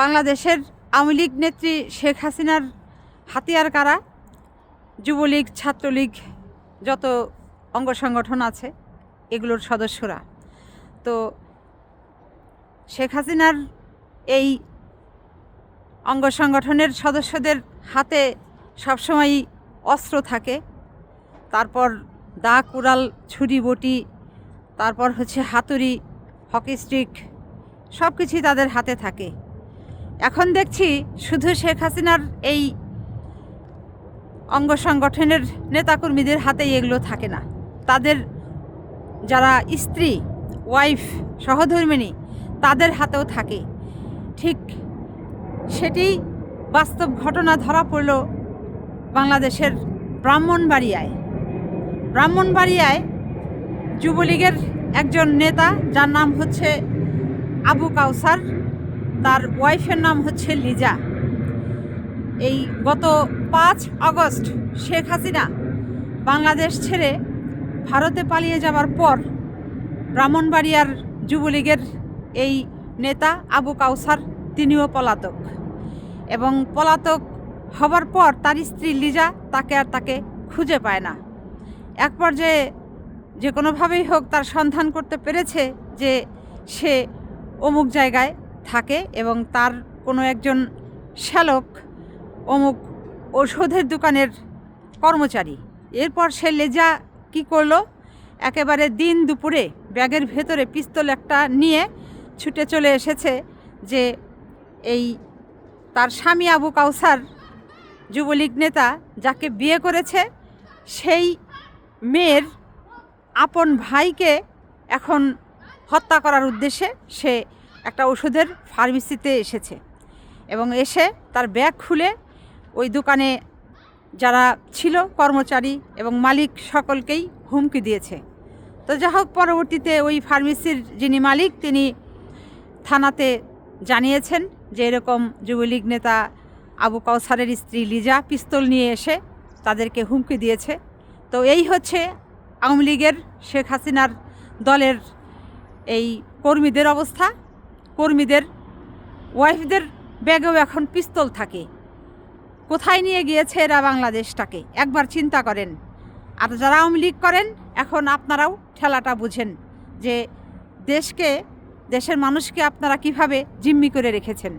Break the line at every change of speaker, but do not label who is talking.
বাংলাদেশের আওয়ামী লীগ নেত্রী শেখ হাসিনার হাতিয়ার কারা? যুবলীগ, ছাত্রলীগ, যত অঙ্গ সংগঠন আছে, এগুলোর সদস্যরা। তো শেখ হাসিনার এই অঙ্গ সংগঠনের সদস্যদের হাতে সবসময়ই অস্ত্র থাকে। তারপর দা কুড়াল ছুরি, বটি, তারপর হচ্ছে হাতুড়ি, হকি স্টিক সব কিছুই তাদের হাতে থাকে। এখন দেখছি শুধু শেখ হাসিনার এই অঙ্গ সংগঠনের নেতাকর্মীদের হাতেই এগুলো থাকে না। তাদের যারা স্ত্রী ওয়াইফ সহধর্মিণী, তাদের হাতেও থাকে। ঠিক সেটি বাস্তব ঘটনা ধরা পড়ল বাংলাদেশের ব্রাহ্মণবাড়িয়ায়। ব্রাহ্মণবাড়িয়ায় যুবলীগের একজন নেতা, যার নাম হচ্ছে আবু কাউসার তার ওয়াইফের নাম হচ্ছে লিজা। এই গত পাঁচ আগস্ট শেখ হাসিনা বাংলাদেশ ছেড়ে ভারতে পালিয়ে যাওয়ার পর ব্রাহ্মণবাড়িয়ার যুবলীগের এই নেতা আবু কাউসার, তিনিও পলাতক। এবং পলাতক হবার পর তার স্ত্রী লিজা তাকে আর তাকে খুঁজে পায় না। এক পর্যায়ে যে কোনোভাবেই হোক তার সন্ধান করতে পেরেছে যে সে অমুক জায়গায় থাকে এবং তার কোনো একজন শ্যালক অমুক ওষুধের দোকানের কর্মচারী। এরপর সে লেজা কি করল? একেবারে দিন দুপুরে ব্যাগের ভেতরে পিস্তল একটা নিয়ে ছুটে চলে এসেছে যে এই তার স্বামী আবু কাউসার, যুবলীগ নেতা, যাকে বিয়ে করেছে, সেই মেয়ের আপন ভাইকে এখন হত্যা করার উদ্দেশ্যে সে একটা ওষুধের ফার্মেসিতে এসেছে এবং এসে তার ব্যাগ খুলে ওই দোকানে যারা ছিল কর্মচারী এবং মালিক সকলকেই হুমকি দিয়েছে। তো যা হোক, পরবর্তীতে ওই ফার্মেসির যিনি মালিক, তিনি থানাতে জানিয়েছেন যে এরকম যুবলীগ নেতা আবু কাউসারের স্ত্রী লিজা পিস্তল নিয়ে এসে তাদেরকে হুমকি দিয়েছে। তো এই হচ্ছে আওয়ামী লীগের শেখ হাসিনার দলের এই কর্মীদের অবস্থা। কর্মীদের, ওয়াইফদের ব্যাগেও এখন পিস্তল থাকে। কোথায় নিয়ে গিয়েছে এরা বাংলাদেশটাকে? একবার চিন্তা করেন। আর যারা আওয়ামী লীগ করেন, এখন আপনারাও ঠেলাটা বুঝেন যে দেশকে, দেশের মানুষকে আপনারা কীভাবে জিম্মি করে রেখেছেন।